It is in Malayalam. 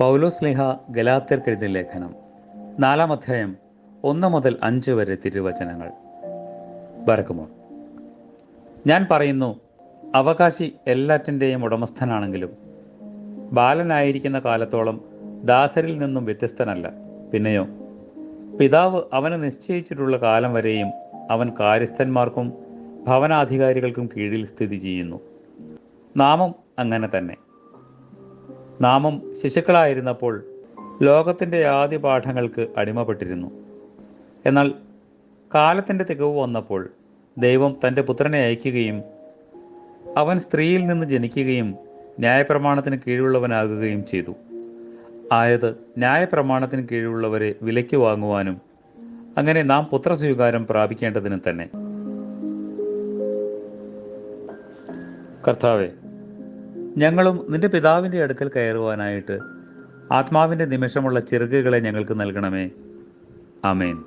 പൗലോസ് ലിഹ ഗലാത്യർക്കെഴുതിയ ലേഖനം. നാലാം അധ്യായം ഒന്ന് മുതൽ അഞ്ച് വരെ തിരുവചനങ്ങൾ. വരക്കുമോ? ഞാൻ പറയുന്നു അവകാശി എല്ലാറ്റിന്റെയും ഉടമസ്ഥനാണെങ്കിലും ബാലനായിരിക്കുന്ന കാലത്തോളം ദാസരിൽ നിന്നും വ്യത്യസ്തനല്ല. പിന്നെയോ പിതാവ് അവന് നിശ്ചയിച്ചിട്ടുള്ള കാലം വരെയും അവൻ കാര്യസ്ഥന്മാർക്കും ഭവനാധികാരികൾക്കും കീഴിൽ സ്ഥിതി ചെയ്യുന്നു. നാമം അങ്ങനെ തന്നെ. നാമം ശിശുക്കളായിരുന്നപ്പോൾ ലോകത്തിന്റെ ആദ്യ പാഠങ്ങൾക്ക് അടിമപ്പെട്ടിരുന്നു. എന്നാൽ കാലത്തിന്റെ തികവ് വന്നപ്പോൾ ദൈവം തന്റെ പുത്രനെ അയക്കുകയും അവൻ സ്ത്രീയിൽ നിന്ന് ജനിക്കുകയും ന്യായപ്രമാണത്തിന് കീഴുള്ളവനാകുകയും ചെയ്തു. ആയത് ന്യായപ്രമാണത്തിന് കീഴുള്ളവരെ വിലയ്ക്ക് വാങ്ങുവാനും അങ്ങനെ നാം പുത്രസ്വീകാരം പ്രാപിക്കേണ്ടതിന് തന്നെ. കർത്താവെ ഞങ്ങളും നിന്റെ പിതാവിന്റെ അടുക്കൽ കയറുവാനായിട്ട് ആത്മാവിന്റെ നിമിഷമുള്ള ചിറകുകളെ ഞങ്ങൾക്ക് നൽകണമേ. ആമേൻ.